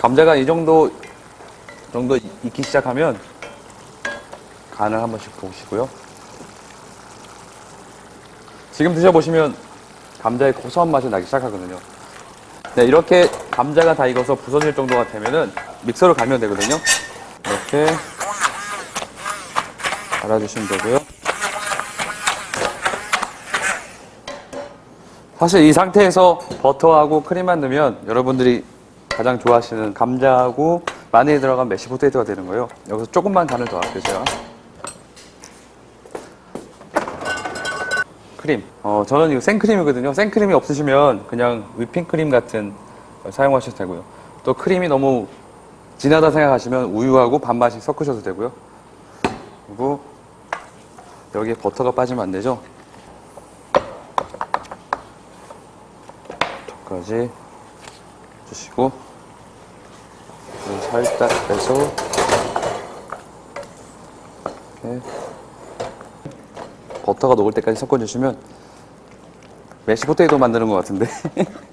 감자가 이 정도 정도 익기 시작하면 간을 한 번씩 보시고요. 지금 드셔보시면 감자의 고소한 맛이 나기 시작하거든요. 네, 이렇게 감자가 다 익어서 부서질 정도가 되면은 믹서로 갈면 되거든요. 이렇게 갈아주시면 되고요. 사실 이 상태에서 버터하고 크림만 넣으면 여러분들이 가장 좋아하시는 감자하고 마늘이 들어간 메시 포테이토가 되는 거예요. 여기서 조금만 간을 더 제가. 크림. 어, 저는 이거 생크림이거든요. 생크림이 없으시면 그냥 위핑크림 같은 걸 사용하셔도 되고요. 또 크림이 너무 진하다 생각하시면 우유하고 반반씩 섞으셔도 되고요. 그리고 여기에 버터가 빠지면 안 되죠. 버터까지 주시고 살짝 빼서. 이렇게 버터가 녹을 때까지 섞어주시면 메시 포테이토 만드는 것 같은데